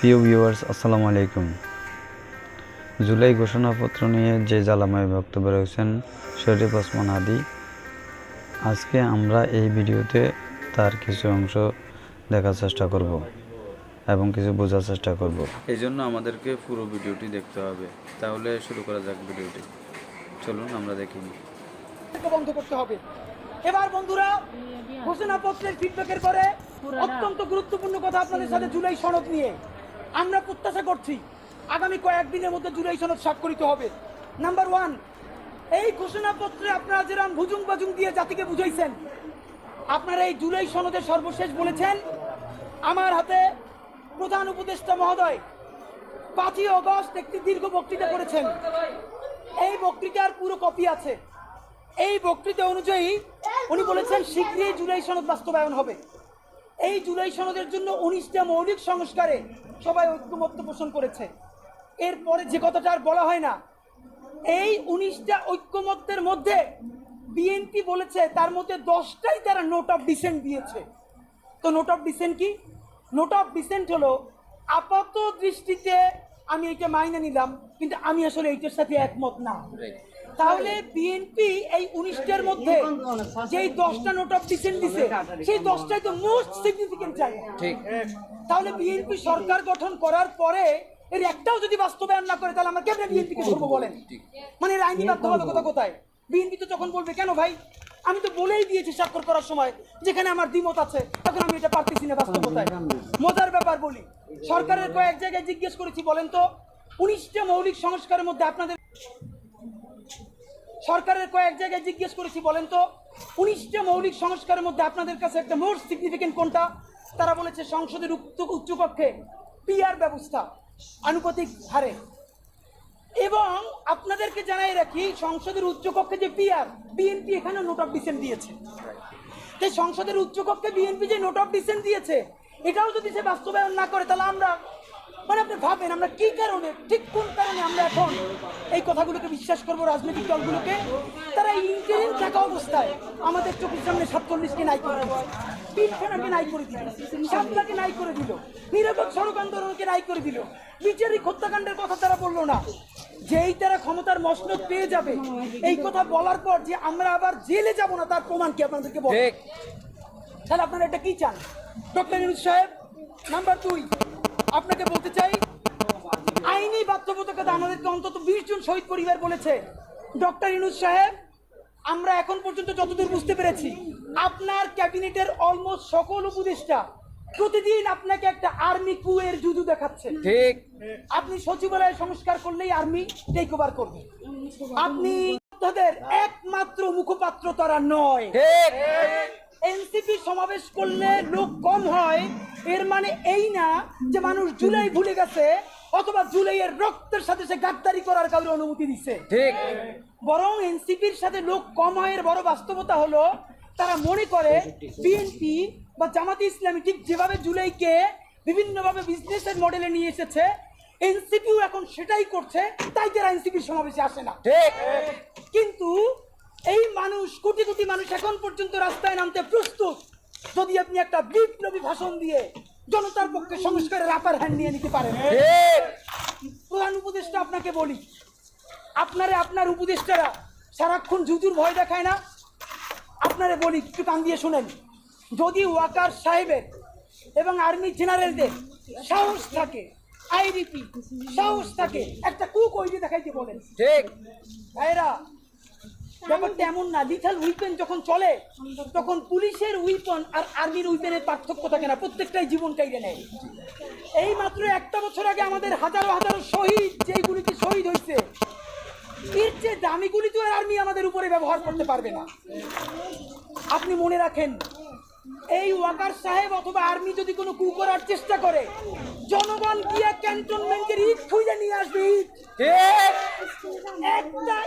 প্রিয় ভিউয়ার্স আসসালামু আলাইকুম। জুলাই ঘোষণাপত্র নিয়ে যে জ্বালাময় বক্তব্য রয়েছেন শরীফ ওসমান আদি আজকে আমরা এই ভিডিওতে তার কিছু অংশ দেখার চেষ্টা করব এবং কিছু বোঝার চেষ্টা করব। এই জন্য আমাদেরকে পুরো ভিডিওটি দেখতে হবে। তাহলে শুরু করা যাক ভিডিওটি। চলুন আমরা দেখি। বন্ধ করতে হবে। এবার বন্ধুরা ঘোষণাপত্রের ফিডব্যাকের পরে অত্যন্ত গুরুত্বপূর্ণ কথা আপনাদের সাথে জুলাই সনদ নিয়ে। আমরা প্রত্যাশা করছি আগামী কয়েকদিনের মধ্যে জুলাই সনদ স্বাক্ষরিত হবে। নাম্বার ওয়ান এই ঘোষণাপত্রে আপনারা যেরকম ভুজুং বাজুং দিয়ে জাতিকে বুঝাইছেন, আপনারা এই জুলাই সনদের সর্বশেষ বলেছেন, আমার হাতে প্রধান উপদেষ্টা মহোদয় পাঁচই অগস্ট একটি দীর্ঘ বক্তৃতা করেছেন। এই বক্তৃতার পুরো কপি আছে। এই বক্তৃতা অনুযায়ী উনি বলেছেন, শীঘ্রই জুলাই সনদ বাস্তবায়ন হবে। এই জুলাই সনদের জন্য উনিশটা মৌলিক সংস্কারে সবাই ঐক্যমত্য পোষণ করেছে। এরপরে যে কথাটা আর বলা হয় না, এই উনিশটা ঐক্যমত্যের মধ্যে বিএনপি বলেছে তার মধ্যে দশটাই তারা নোট অফ ডিসেন্ট দিয়েছে। তো নোট অফ ডিসেন্ট কি? নোট অফ ডিসেন্ট হলো, আপাত দৃষ্টিতে আমি এটা মাইনে নিলাম, কিন্তু আমি আসলে এইটার সাথে একমত না। তাহলে বিএনপি এই উনিশটার মধ্যে যেই দশটা নোট অফ ডিসেন্ট দিছে সেই দশটাই তো মোস্ট সিগনিফিকেন্ট জায়গা তাহলে বিএনপি সরকার গঠন করার পরে এর একটাও যদি বাস্তবায়ন না করে তাহলে আমরা কেমনে বিএনপিকে ধরবো বলেন? মানে এর আইনি বাধ্যবাধকতা কোথায়? বিএনপি তো তখন বলবে কেন ভাই? আমি তো বলেই দিয়েছি স্বাক্ষর করার সময় যেখানে আমার দ্বিমত আছে তখন আমি এটা পারতেছি না বাস্তবতায়। মজার ব্যাপার বলি সরকারের কয়েক জায়গায় জিজ্ঞেস করেছি বলেন তো উনিশটা মৌলিক সংস্কারের মধ্যে আপনাদের সরকারের কয়েক জায়গায় জিজ্ঞেস করেছি, বলেন তো, উনিশটা মৌলিক সংস্কারের মধ্যে আপনাদের কাছে একটা মোস্ট সিগনিফিকেন্ট কোনটা? তারা বলেছে সংসদের উচ্চ উচ্চকক্ষে পিআর ব্যবস্থা, আনুপাতিক হারে। এবং আপনাদেরকে জানাই রাখি, সংসদের উচ্চকক্ষে যে পিআর বিএনপি এখানে নোট অফ ডিসেন্ট দিয়েছে। তাই সংসদের উচ্চকক্ষে বিএনপি যে নোট অফ ডিসেন্ট দিয়েছে, এটাও যদি সে বাস্তবায়ন না করে, তাহলে আমরা মানে আপনি ভাবেন আমরা কি কারণে ঠিক কোন কারণে আমরা এখন এই কথাগুলোকে বিশ্বাস করব রাজনৈতিক দলগুলোকে? তারা ইন্টারিম থাকা অবস্থায় আমাদের চোখের সামনে সাতচল্লিশকে নাই করে দিল। নাই করে দিল। সাতটাকে নাই করে দিল। নিরাপদ সড়ক আন্দোলনকে নাই করে দিল। বিচারিক হত্যাকাণ্ডের কথা তারা বলল না। যেই তারা ক্ষমতার মসনদ পেয়ে যাবে এই কথা বলার পর যে আমরা আবার জেলে যাব না তার প্রমাণ কি আপনাদেরকে বল? তাহলে আপনারা এটা কি চান? ডক্টর সাহেব নাম্বার দুই। আপনাকে বলতে চাই আইনি বাধ্যবাধকতা আমাদেরকে অন্তত বিশ জন শহীদ পরিবার বলেছে। ডক্টর ইউনুস সাহেব আমরা এখন পর্যন্ত যতদূর বুঝতে পেরেছি আপনার ক্যাবিনেটের অলমোস্ট সকল উপদেষ্টা প্রতিদিন আপনাকে একটা আর্মি কুয়ের জুদু দেখাচ্ছে। ঠিক। আপনি সচিবালয় সংস্কার করলেই আর্মি টেক ওভার করবে। আপনি তাদের একমাত্র মুখপাত্র তারা নয়। এনসিপি সমাবেশ করলে লোক কম হয় এর মানে এই না যে মানুষ জুলাই ভুলে গেছে অথবা জুলাইয়ের রক্তের সাথে সে গাদ্দারি করার কাউকে অনুমতি দিচ্ছে। ঠিক। বরং এনসিপির সাথে লোক কম হয় এর বড় বাস্তবতা হলো তারা মনে করে বিএনপি বা জামাতে ইসলামী ঠিক যেভাবে জুলাইকে বিভিন্নভাবে বিজনেসের মডেলে নিয়ে এসেছে এনসিপিও এখন সেটাই করছে তাই তারা এনসিপির সমাবেশে আসে না। ঠিক। কিন্তু এই মানুষ কোটি কোটি মানুষ এখন পর্যন্ত রাস্তায় নামতে প্রস্তুত। যদি আপনি একটা বিপ্লবী ভাষণ দিয়ে জনতার পক্ষে সংস্কারের আপার হ্যান্ড নিয়ে নিতে পারেন। প্রধান উপদেষ্টা আপনাকে বলি আপনারে আপনার উপদেষ্টারা সারাক্ষণ জুজুর ভয় দেখায় না? আপনারে বলি একটু কান দিয়ে শুনেন। যদি ওয়াকার সাহেবের এবং আর্মি জেনারেলদের সাহস থাকে আইডিপি সাহস থাকে একটা কুক ওইটি দেখাইতে বলেন। ঠিক। ভাইরা ব্যাপারটা এমন না লিথাল উইপেন যখন চলে তখন পুলিশের উইপন আর আর্মির উইপেনের পার্থক্য থাকে না প্রত্যেকটাই জীবন কাইড়ে নেয়। এই মাত্র একটা বছর আগে আমাদের হাজারো হাজারো শহীদ যেই গুলিতে শহীদ হয়েছে এর চেয়ে দামি গুলি তো আর আর্মি আমাদের উপরে ব্যবহার করতে পারবে না। আপনি মনে রাখেন এই ওয়াকার সাহেব অথবা আর্মি যদি কোনো কু করার চেষ্টা করে জনগণ গিয়া ক্যান্টনমেন্টের ইট খুঁজে নিয়ে আসবে ইট একটা